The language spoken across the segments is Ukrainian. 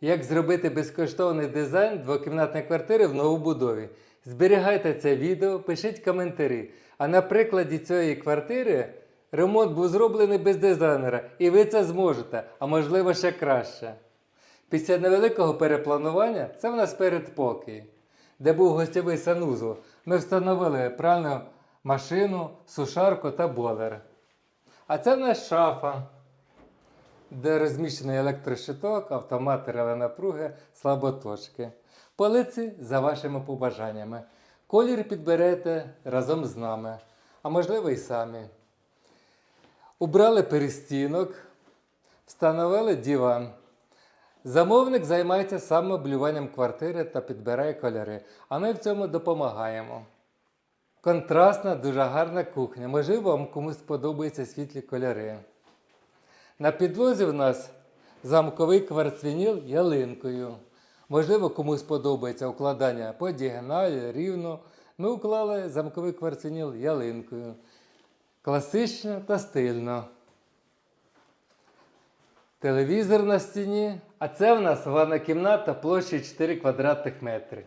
як зробити безкоштовний дизайн двокімнатної квартири в новобудові. Зберігайте це відео, пишіть коментарі. А на прикладі цієї квартири ремонт був зроблений без дизайнера, і ви це зможете, а можливо ще краще. Після невеликого перепланування це в нас передпокій, де був гостєвий санузел. Ми встановили пральну машину, сушарку та бойлер. А це в нас шафа, де розміщений електрощиток, автомат реленапруги, слаботочки. Полиці за вашими побажаннями. Колір підберете разом з нами, а можливо і самі. Убрали перестінок, встановили диван. Замовник займається самоблюванням квартири та підбирає кольори, а ми в цьому допомагаємо. Контрастна, дуже гарна кухня. Можливо, вам комусь сподобаються світлі кольори. На підлозі в нас замковий кварцвініл ялинкою. Можливо, комусь подобається укладання по діагоналі, рівно. Ми уклали замковий кварцвініл ялинкою. Класично та стильно. Телевізор на стіні. А це в нас ванна кімната площею 4 квадратних метри.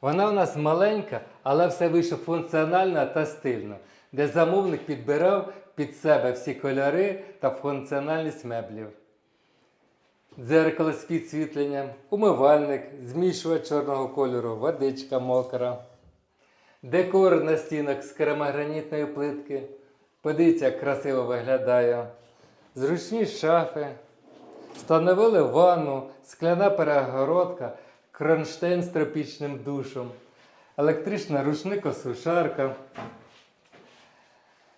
Вона в нас маленька, але все вийшло функціонально та стильно, де замовник підбирав під себе всі кольори та функціональність меблів. Дзеркало з підсвітленням, умивальник, змішувач чорного кольору, водичка мокра. Декор на стінах з керамогранітної плитки. Подивіться, як красиво виглядає. Зручні шафи. Встановили ванну, скляна перегородка, кронштейн з тропічним душем, електрична рушникосушарка,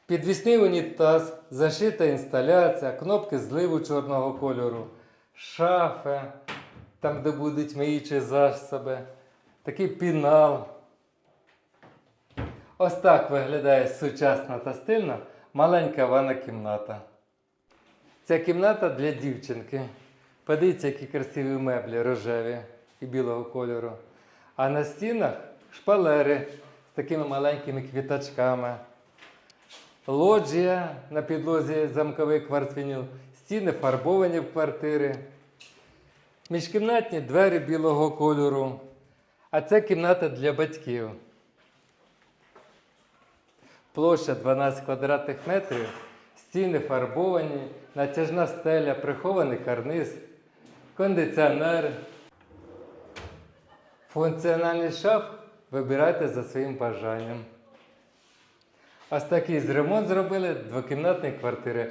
підвісний унітаз, зашита інсталяція, кнопки зливу чорного кольору, шафи, там, де будуть миючі засоби, такий пінал. Ось так виглядає сучасна та стильна маленька ванна кімната. Ця кімната для дівчинки. Подивіться, які красиві меблі рожеві і білого кольору. А на стінах шпалери з такими маленькими квіточками. Лоджія на підлозі замковий квартвініл, стіни фарбовані в квартири. Міжкімнатні двері білого кольору. А це кімната для батьків. Площа 12 квадратних метрів, стіни фарбовані, натяжна стеля, прихований карниз, кондиціонер. Функціональний шаф вибирайте за своїм бажанням. Ось такий ремонт зробили двокімнатної квартири.